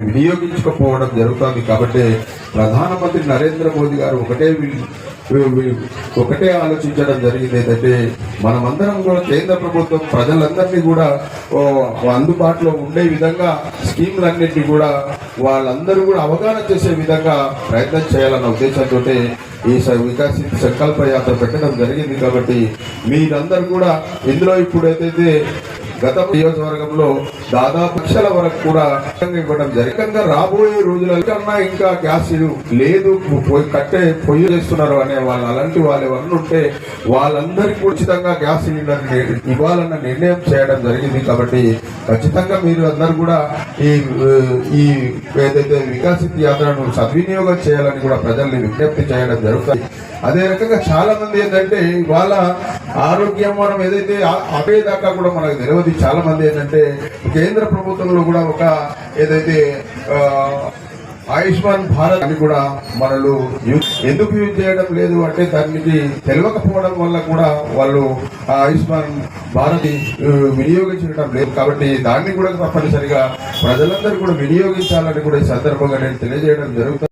వినియోగించకపోవడం జరుగుతుంది. కాబట్టి ప్రధానమంత్రి నరేంద్ర మోదీ గారు ఒకటే ఒకటే ఆలోచించడం జరిగింది. ఏంటంటే మనమందరం కూడా కేంద్ర ప్రభుత్వం ప్రజలందరినీ కూడా అందుబాటులో ఉండే విధంగా స్కీమ్లన్నింటినీ కూడా వాళ్ళందరూ కూడా అవగాహన చేసే విధంగా ప్రయత్నం చేయాలన్న ఉద్దేశంతో ఈ స- సంకల్ప యాత్ర పెట్టడం జరిగింది. కాబట్టి మీరందరూ కూడా ఇందులో ఇప్పుడు ఏదైతే గత నియోజకవర్గంలో దాదాపు లక్షల వరకు కూడా ఇవ్వడం జరిగింది. రాబోయే రోజుల కన్నా ఇంకా గ్యాస్ లేదు పొయ్యి కట్టే పొయ్యి చేస్తున్నారు అనే వాళ్ళు అలాంటి వాళ్ళు ఎవరు ఉంటే వాళ్ళందరికీ ఉచితంగా గ్యాస్ సిలిండర్ ఇవ్వాలన్న నిర్ణయం చేయడం జరిగింది కాబట్టి ఖచ్చితంగా మీరు అందరు కూడా ఈ ఈ ఏదైతే వికాసిత్ యాత్రను సద్వినియోగం చేయాలని కూడా ప్రజల్ని విజ్ఞప్తి చేయడం జరుగుతుంది. అదే రకంగా చాలా మంది ఏంటంటే వాళ్ళ ఆరోగ్యం మనం ఏదైతే ఆ- ఆపేదాకా కూడా మనకు తెలియదు. చాలా మంది ఏంటంటే కేంద్ర ప్రభుత్వంలో కూడా ఒక ఏదైతే ఆయుష్మాన్ భారత్ అని కూడా మనలు యూజ్ ఎందుకు యూజ్ చేయడం లేదు అంటే దానికి తెలియకపోవడం వల్ల కూడా వాళ్ళు ఆ ఆయుష్మాన్ భారత్ వినియోగించడం లేదు. కాబట్టి దాన్ని కూడా తప్పనిసరిగా ప్రజలందరూ కూడా వినియోగించాలని కూడా ఈ సందర్భంగా నేను తెలియజేయడం జరుగుతుంది.